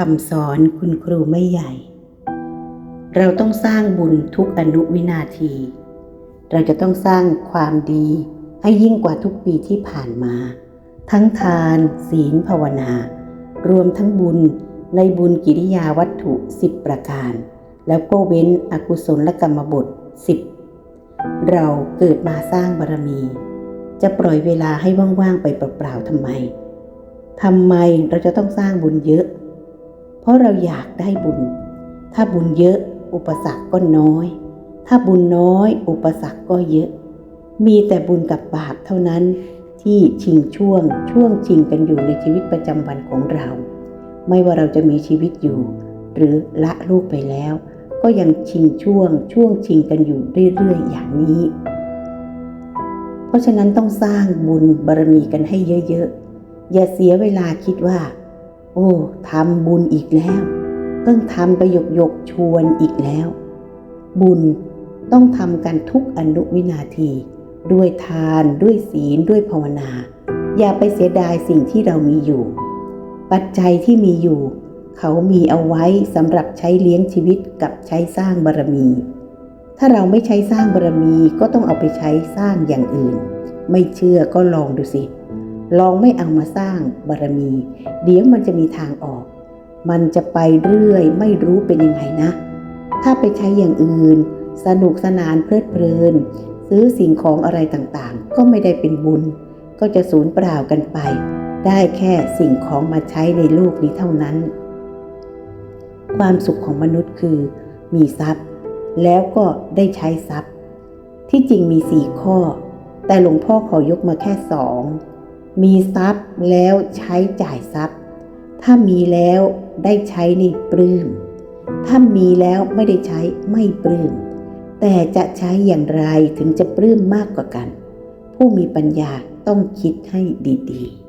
คำสอนคุณครูไม่ใหญ่ เราต้องสร้างบุญทุกอนุวินาที เราจะต้องสร้างความดีให้ยิ่งกว่าทุกปีที่ผ่านมา ทั้งทาน ศีลภาวนา รวมทั้งบุญในบุญกิริยาวัตถุ 10 ประการ แล้วก็เว้นอกุศลและกรรมบท 10 เราเกิดมาสร้างบารมี จะปล่อยเวลาให้ว่างๆไปเปล่าๆทำไมทำไมเราจะต้องสร้างบุญเยอะ เพราะเราอยากได้บุญ ถ้าบุญเยอะ อุปสรรคก็น้อย ถ้าบุญน้อย อุปสรรคก็เยอะ มีแต่บุญกับบาปเท่านั้นที่ชิงช่วง ช่วงชิงกันอยู่ในชีวิตประจำวันของเรา ไม่ว่าเราจะมีชีวิตอยู่ หรือละลูกไปแล้ว ก็ยังชิงช่วง ช่วงชิงกันอยู่เรื่อยๆอย่างนี้ เพราะฉะนั้นต้องสร้างบุญบารมีกันให้เยอะๆอย่าเสียเวลาคิดว่า โอ้ทำบุญอีกแล้ว เพิ่งทำไปหยกหยกชวนอีกแล้ว บุญต้องทำกันทุกอนุวินาที ด้วยทานด้วยศีลด้วยภาวนา อย่าไปเสียดายสิ่งที่เรามีอยู่ ปัจจัยที่มีอยู่ เขามีเอาไว้สำหรับใช้เลี้ยงชีวิตกับใช้สร้างบารมี ถ้าเราไม่ใช้สร้างบารมีก็ต้องเอาไปใช้สร้างอย่างอื่น ไม่เชื่อก็ลองดูสิ ลองไม่เอามาสร้างบารมี เดี๋ยวมันจะมีทางออก มันจะไปเรื่อยไม่รู้เป็นยังไงนะ ถ้าไปใช้อย่างอื่น สนุกสนานเพลิดเพลิน ซื้อสิ่งของอะไรต่างๆ ก็ไม่ได้เป็นบุญ ก็จะสูญเปล่ากันไป ได้แค่สิ่งของมาใช้ในโลกนี้เท่านั้น ความสุขของมนุษย์คือ มีทรัพย์ แล้วก็ได้ใช้ทรัพย์ ที่จริงมีสี่ข้อ แต่หลวงพ่อขอยกมาแค่สอง มีทรัพย์แล้วใช้จ่ายทรัพย์ ถ้ามีแล้วได้ใช้นี่ปลื้ม ถ้ามีแล้วไม่ได้ใช้ไม่ปลื้ม แต่จะใช้อย่างไรถึงจะปลื้มมากกว่ากัน ผู้มีปัญญาต้องคิดให้ดีๆ